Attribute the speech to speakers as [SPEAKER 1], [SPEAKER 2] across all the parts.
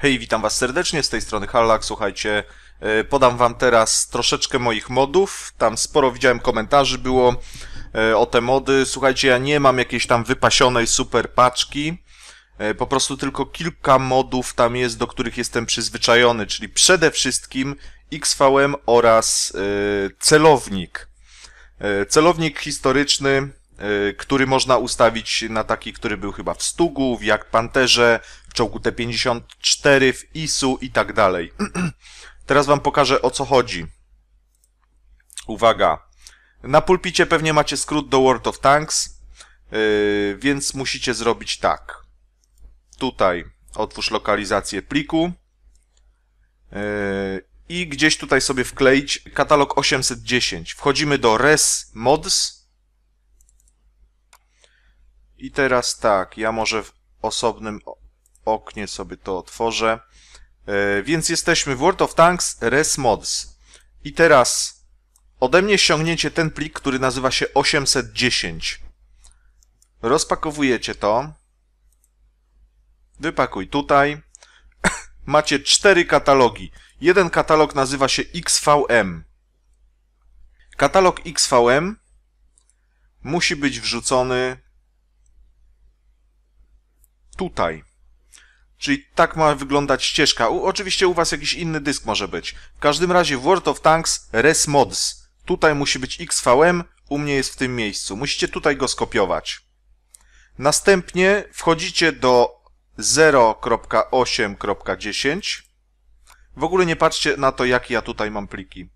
[SPEAKER 1] Hej, witam was serdecznie, z tej strony Hallak, słuchajcie, e, podam wam teraz troszeczkę moich modów, tam sporo widziałem komentarzy było e, o te mody, słuchajcie, ja nie mam jakiejś tam wypasionej super paczki, e, po prostu tylko kilka modów tam jest, do których jestem przyzwyczajony, czyli przede wszystkim XVM oraz celownik. Celownik historyczny, który można ustawić na taki, który był chyba w Stugu, w Jak Panterze, w czołgu T-54, w ISU i tak dalej. Teraz wam pokażę o co chodzi. Uwaga. Na pulpicie pewnie macie skrót do World of Tanks, yy, więc musicie zrobić tak. Tutaj otwórz lokalizację pliku yy, i gdzieś tutaj sobie wkleić katalog 810. Wchodzimy do res mods i teraz tak, ja może w osobnym oknie sobie to otworzę. E, więc jesteśmy w World of Tanks res mods. I teraz ode mnie ściągniecie ten plik, który nazywa się 810. Rozpakowujecie to. Wypakuj tutaj. Macie cztery katalogi. Jeden katalog nazywa się XVM. Katalog XVM musi być wrzucony tutaj. Czyli tak ma wyglądać ścieżka. U, oczywiście u was jakiś inny dysk może być. W każdym razie w World of Tanks Res Mods. Tutaj musi być XVM, u mnie jest w tym miejscu. Musicie tutaj go skopiować. Następnie wchodzicie do 0.8.10. W ogóle nie patrzcie na to, jakie ja tutaj mam pliki.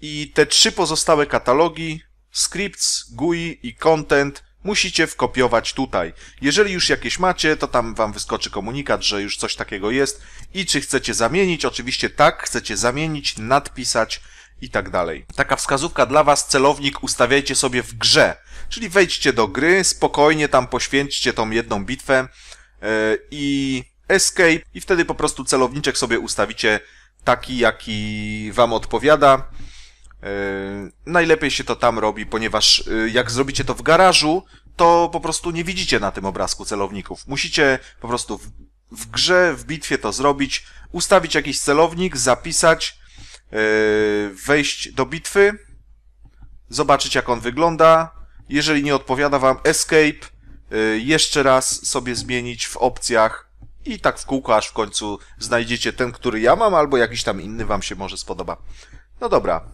[SPEAKER 1] I te trzy pozostałe katalogi, scripts, GUI i content, musicie wkopiować tutaj. Jeżeli już jakieś macie, to tam wam wyskoczy komunikat, że już coś takiego jest i czy chcecie zamienić, oczywiście tak, chcecie zamienić, nadpisać i tak dalej. Taka wskazówka dla was, celownik ustawiajcie sobie w grze, czyli wejdźcie do gry, spokojnie tam poświęćcie tą jedną bitwę yy, i escape i wtedy po prostu celowniczek sobie ustawicie taki, jaki wam odpowiada. Yy, najlepiej się to tam robi, ponieważ yy, jak zrobicie to w garażu, to po prostu nie widzicie na tym obrazku celowników. Musicie po prostu w, w grze, w bitwie to zrobić, ustawić jakiś celownik, zapisać, yy, wejść do bitwy, zobaczyć jak on wygląda. Jeżeli nie odpowiada wam escape, jeszcze raz sobie zmienić w opcjach i tak w kółko, aż w końcu znajdziecie ten, który ja mam, albo jakiś tam inny wam się może spodoba. No dobra,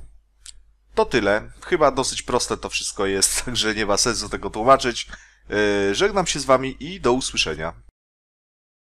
[SPEAKER 1] to tyle. Chyba dosyć proste to wszystko jest, także nie ma sensu tego tłumaczyć. Yy, Żegnam się z wami i do usłyszenia.